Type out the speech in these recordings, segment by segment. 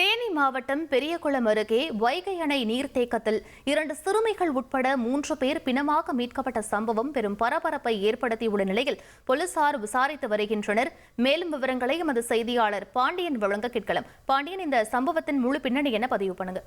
தேனி மாவட்டம் பெரியகுளம் அருகே வைகை அணை நீர்த்தேக்கத்தில் இரண்டு சிறுமிகள் உட்பட மூன்று பேர் பிணமாக மீட்கப்பட்ட சம்பவம் பெரும் பரபரப்பை ஏற்படுத்தியுள்ள நிலையில் போலீசார் விசாரித்து வருகின்றனர். மேலும் விவரங்களை எமது செய்தியாளர் பாண்டியன் வழங்க கேட்கலாம். பாண்டியன் இந்த சம்பவத்தின் முழு பின்னணி என பதிவு பண்ணுங்க.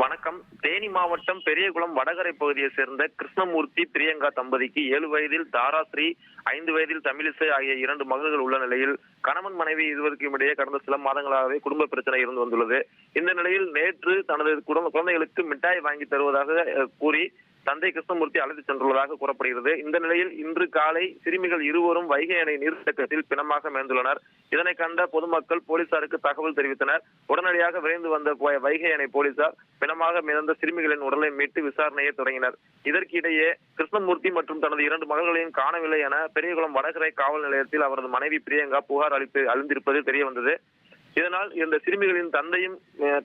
வணக்கம். தேனி மாவட்டம் பெரியகுளம் வடகரை பகுதியை சேர்ந்த கிருஷ்ணமூர்த்தி பிரியங்கா தம்பதிக்கு ஏழு வயதில் தாராஸ்ரீ ஐந்து வயதில் தமிழிசை ஆகிய இரண்டு மகள்கள் உள்ள நிலையில் கணவன் மனைவி இருவருக்கும் இடையே கடந்த சில மாதங்களாகவே குடும்ப பிரச்சனை இருந்து வந்துள்ளது. இந்த நிலையில் நேற்று தனது குடும்ப குழந்தைகளுக்கு மிட்டாய் வாங்கி தருவதாக கூறி தந்தை கிருஷ்ணமூர்த்தி அழைத்து சென்றுள்ளதாக கூறப்படுகிறது. இந்த நிலையில் இன்று காலை சிறுமிகள் இருவரும் வைகை அணை நீர்த்தக்கத்தில் பிணமாக மேந்துள்ளனர் இதனை கண்ட பொதுமக்கள் போலீசாருக்கு தகவல் தெரிவித்தனர். உடனடியாக விரைந்து வந்த வைகை அணை போலீசார் பிணமாக மிதந்த சிறுமிகளின் உடலை மீட்டு விசாரணையை தொடங்கினர். இதற்கிடையே கிருஷ்ணமூர்த்தி மற்றும் தனது இரண்டு மகள்களையும் காணவில்லை என பெரியகுளம் வடகரை காவல் நிலையத்தில் அவரது மனைவி பிரியங்கா புகார் அளித்து அழிந்திருப்பது தெரிய வந்தது இதனால் இந்த சிறுமிகளின் தந்தையும்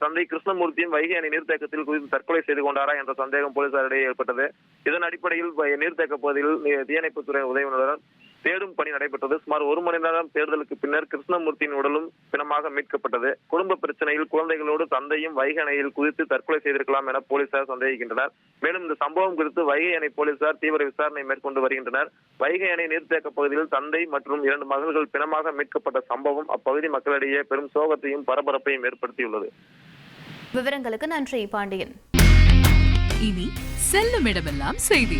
தந்தை கிருஷ்ணமூர்த்தியும் வைகை அணை நீர்த்தேக்கத்தில் குதித்து தற்கொலை செய்து கொண்டாரா என்ற சந்தேகம் போலீசாரிடையே ஏற்பட்டது. இதன் அடிப்படையில் நீர்த்தேக்க பகுதியில் தீயணைப்புத்துறை உதவியுடன் தேடும் பணி நடைபெற்றது. சுமார் ஒரு மணி நேரம் தேர்தலுக்கு பின்னர் கிருஷ்ணமூர்த்தியின் உடலும் பிணமாக மீட்கப்பட்டது. குடும்ப பிரச்சனையில் குழந்தைகளோடு தந்தையும் வைகை அணையில் குதித்து தற்கொலை செய்திருக்கலாம் என போலீசார் சந்தேகிக்கின்றனர். மேலும் இந்த சம்பவம் குறித்து வைகை அணை போலீசார் தீவிர விசாரணை மேற்கொண்டு வருகின்றனர். வைகை அணை நீர்த்தேக்க பகுதியில் தந்தை மற்றும் இரண்டு மகள்கள் பிணமாக மீட்கப்பட்ட சம்பவம் அப்பகுதி மக்களிடையே பெரும் சோகத்தையும் பரபரப்பையும் ஏற்படுத்தியுள்ளது. விவரங்களுக்கு நன்றி பாண்டியன். இனி செல்லும் இடமெல்லாம் செய்தி.